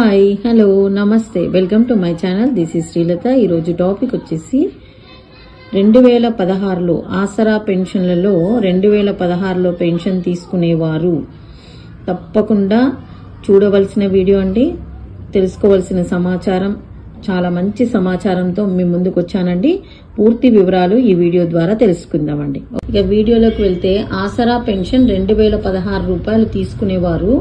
Hi hello నమస్తే. Welcome to my channel this is Srilatha ఈరోజు topic వచ్చేసి రెండు వేల పదహారులో ఆసరా పెన్షన్లలో రెండు వేల పదహారులో పెన్షన్ తీసుకునేవారు. తప్పకుండా చూడవలసిన వీడియో అండి. తెలుసుకోవలసిన సమాచారం చాలా మంచి సమాచారంతో మీ ముందుకు వచ్చానండి. పూర్తి వివరాలు ఈ వీడియో ద్వారా తెలుసుకుందామండి. ఇక వీడియోలోకి వెళ్తే ఆసరా పెన్షన్ రెండు వేల పదహారు రూపాయలు తీసుకునేవారు.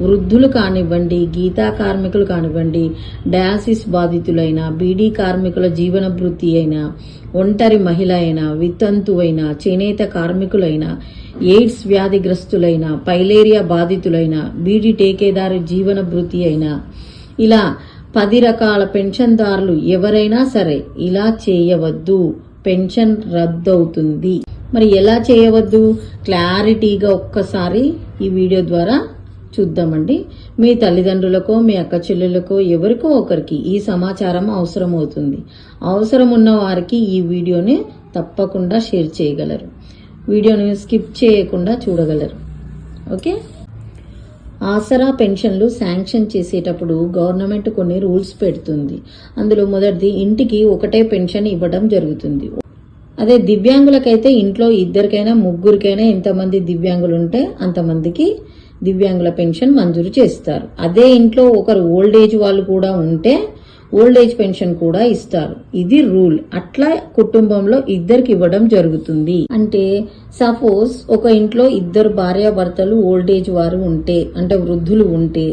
వృద్ధులు కానివ్వండి గీతా కార్మికులు కానివ్వండి డయాసిస్ బాధితులైన బీడీ కార్మికుల జీవన వృత్తి అయినా ఒంటరి మహిళ అయినా వితంతువైన చేనేత కార్మికులైన ఎయిడ్స్ వ్యాధిగ్రస్తులైన పైలేరియా బాధితులైన బీడీ టేకేదారు జీవన వృత్తి అయినా ఇలా పది రకాల పెన్షన్దారులు ఎవరైనా సరే ఇలా చేయవద్దు. పెన్షన్ రద్దవుతుంది. మరి ఎలా చేయవద్దు? క్లారిటీగా ఒక్కసారి ఈ వీడియో ద్వారా చూద్దామండి. మీ తల్లిదండ్రులకో మీ అక్క చెల్లెలకో ఎవరికో ఒకరికి ఈ సమాచారం అవసరం అవుతుంది అవసరం ఉన్న వారికి ఈ వీడియోని తప్పకుండా షేర్ చేయగలరు. వీడియోని స్కిప్ చేయకుండా చూడగలరు. ఓకే? ఆసరా పెన్షన్లు శాంక్షన్ చేసేటప్పుడు గవర్నమెంట్ కొన్ని రూల్స్ పెడుతుంది. అందులో మొదటిది ఇంటికి ఒకటే పెన్షన్ ఇవ్వడం జరుగుతుంది. అదే దివ్యాంగులకైతే ఇంట్లో ఇద్దరికైనా ముగ్గురికైనా ఎంతమంది దివ్యాంగులు ఉంటే అంతమందికి దివ్యాంగుల పెన్షన్ మంజూరు చేస్తారు. అదే ఇంట్లో ఒకరు ఓల్డ్ ఏజ్ వాళ్ళు కూడా ఉంటే ఓల్డ్ ఏజ్ పెన్షన్ కూడా ఇస్తారు. ఇది రూల్. అట్లా కుటుంబంలో ఇద్దరికి ఇవ్వడం జరుగుతుంది. అంటే సపోజ్ ఒక ఇంట్లో ఇద్దరు భార్యాభర్తలు ఓల్డ్ ఏజ్ వారు ఉంటే అంటే వృద్ధులు ఉంటే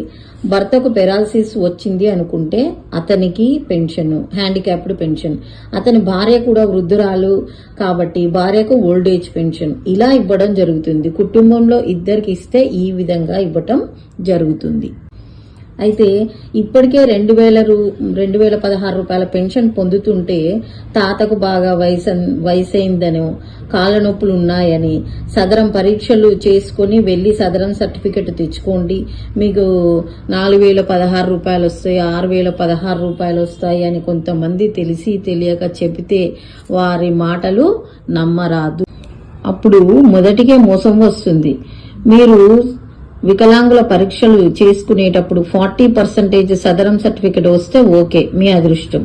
భర్తకు పెరాలసిస్ వచ్చింది అనుకుంటే అతనికి పెన్షన్ హ్యాండిక్యాప్డ్ పెన్షన్. అతని భార్య కూడా వృద్ధురాలు కాబట్టి భార్యకు ఓల్డ్ ఏజ్ పెన్షన్. ఇలా ఇవ్వడం జరుగుతుంది. కుటుంబంలో ఇద్దరికి ఇస్తే ఈ విధంగా ఇవ్వటం జరుగుతుంది. అయితే ఇప్పటికే రెండు వేల రూ రెండు వేల పదహారు రూపాయల పెన్షన్ పొందుతుంటే తాతకు బాగా వయసు వయసైందనో. కాళ్ళ నొప్పులు ఉన్నాయని. సదరం పరీక్షలు చేసుకొని వెళ్ళి సదరం సర్టిఫికెట్ తెచ్చుకోండి. మీకు నాలుగు వేల పదహారు రూపాయలు వస్తాయి ఆరు వేల పదహారు రూపాయలు వస్తాయి అని కొంతమంది తెలిసి తెలియక చెబితే వారి మాటలు నమ్మరాదు. అప్పుడు మొదటికే మోసం వస్తుంది. మీరు వికలాంగుల పరీక్షలు చేసుకునేటప్పుడు ఫార్టీ పర్సెంటేజ్ సదరం సర్టిఫికెట్ వస్తే ఓకే మీ అదృష్టం.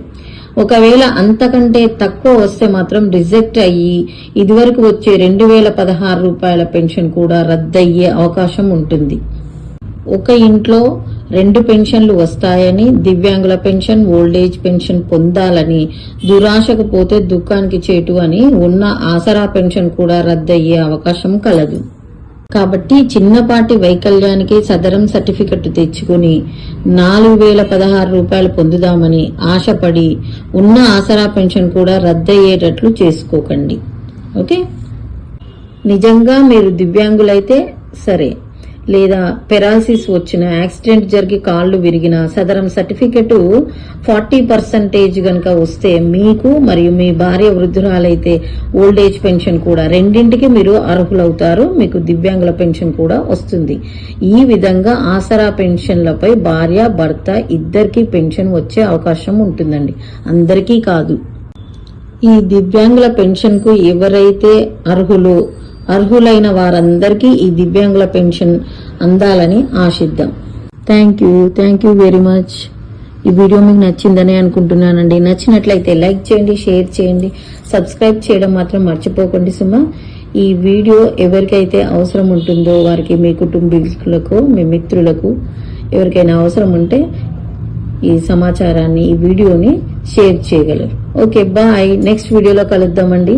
ఒకవేళ అంతకంటే తక్కువ వస్తే మాత్రం రిజెక్ట్ అయ్యి ఇదివరకు వచ్చే రెండు వేల పదహారు రూపాయల పెన్షన్ కూడా రద్దయ్యే అవకాశం ఉంటుంది. ఒక ఇంట్లో రెండు పెన్షన్లు వస్తాయని దివ్యాంగుల పెన్షన్ ఓల్డేజ్ పెన్షన్ పొందాలని దురాశకు పోతే దుఃఖానికి చేటు అని ఉన్న ఆసరా పెన్షన్ కూడా రద్దయ్యే అవకాశం కలదు. కాబట్టి చిన్నపాటి వైకల్యానికి సదరం సర్టిఫికెట్ తెచ్చుకుని నాలుగు వేల పదహారు రూపాయలు పొందుదామని ఆశపడి ఉన్న ఆసరా పెన్షన్ కూడా రద్దయ్యేటట్లు చేసుకోకండి. ఓకే? నిజంగా మీరు దివ్యాంగులైతే సరే. లేదా పెరాసిస్ వచ్చిన యాక్సిడెంట్ జరిగి కాళ్ళు విరిగిన సదరం సర్టిఫికెట్ ఫార్టీ పర్సంటేజ్ గనక వస్తే మీకు మరియు మీ భార్య వృద్ధురాలైతే ఓల్డ్ ఏజ్ పెన్షన్ కూడా రెండింటికి మీరు అర్హులవుతారు. మీకు దివ్యాంగుల పెన్షన్ కూడా వస్తుంది. ఈ విధంగా ఆసరా పెన్షన్లపై భార్య భర్త ఇద్దరికి పెన్షన్ వచ్చే అవకాశం ఉంటుందండి. అందరికీ కాదు. ఈ దివ్యాంగుల పెన్షన్కు ఎవరైతే అర్హులు అర్హులైన వారందరికీ ఈ దివ్యాంగుల పెన్షన్ అందాలని ఆశిద్దాం. Thank you thank you very much ఈ వీడియో మీకు నచ్చిందని అనుకుంటున్నానండి. నచ్చినట్లయితే లైక్ చేయండి షేర్ చేయండి సబ్స్క్రైబ్ చేయడం మాత్రం మర్చిపోకండి సుమా. ఈ వీడియో ఎవరికైతే అవసరం ఉంటుందో వారికి మీ కుటుంబీకులకు మీ మిత్రులకు ఎవరికైనా అవసరం ఉంటే ఈ సమాచారాన్ని ఈ వీడియోని షేర్ చేయగలరు. ఓకే బాయ్ నెక్స్ట్ వీడియోలో కలుద్దామండి.